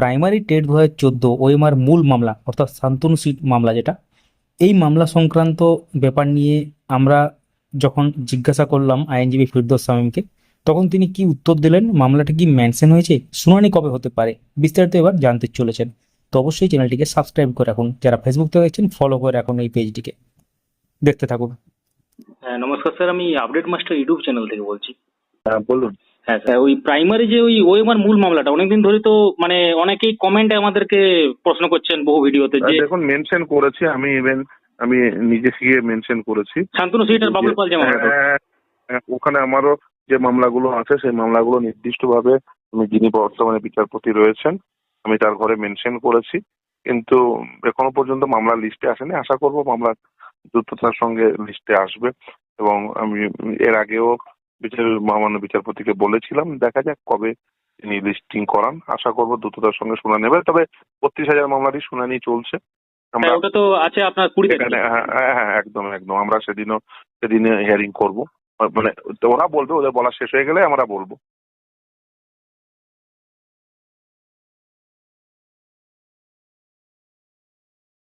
Primary TET দু হাজার চোদ্দ ওএমআর মূল মামলা অর্থাৎ শান্তনু সিট মামলা যেটা এই মামলা সংক্রান্ত ব্যাপার নিয়ে আমরা যখন জিজ্ঞাসা করলাম আইনজীবী ফিরদৌস সামিমকে তখন তিনি কি উত্তর দিলেন মামলাটা কি মেনশন হয়েছে শুনানি কবে হতে পারে বিস্তারিত এবার জানতে চলেছেন। তো অবশ্যই চ্যানেলটিকে সাবস্ক্রাইব করে রাখুন যারা ফেসবুক থেকে দেখছেন ফলো করে রাখুন এই পেজটিকে দেখতে থাকুন। হ্যাঁ নমস্কার স্যার আমি আপডেট মাস্টার ইউটিউব চ্যানেল থেকে বলছি। হ্যাঁ বলুন। হ্যাঁ স্যার। ওই প্রাইমারি যে ওই ওএমআর মূল মামলাটা অনেকদিন ধরে তো মানে অনেকেই কমেন্টে আমাদেরকে প্রশ্ন করছেন বহু ভিডিওতে যে দেখুন মেনশন করেছি আমি ইভেন আমি নিজে গিয়ে মেনশন করেছি। শান্তনু সিট আর বাবুল পাল যে মামলাটা হ্যাঁ, হ্যাঁ, ওখানে আমারও যে মামলাগুলো আছে সেই মামলাগুলো নির্দিষ্টভাবে আমি যিনি বর্তমানে বিচারপতি রয়েছেন আমি তার ঘরে মেনশন করেছি। কিন্তু এখনও পর্যন্ত মামলা লিস্টে আসেনি। আশা করব মামলা দ্রুততার সঙ্গে লিস্টে আসবে এবং আমি এর আগেও বিচার মহামান্য বিচারপতিকে বলেছিলাম দেখা যাক কবে তিনি লিস্টিং করান। আশা করব দ্রুততার সঙ্গে শুনানি নেবে তবে বত্রিশ হাজার মামলারই শুনানি চলছে। আমরা হ্যাঁ ওটা তো আছে আপনার কুড়ি এখানে হ্যাঁ হ্যাঁ, হ্যাঁ একদম একদম। আমরা সেদিনও সেদিনে হিয়ারিং করব। মানে ওরা বলবে ওদের বলা শেষ হয়ে গেলে আমরা বলব।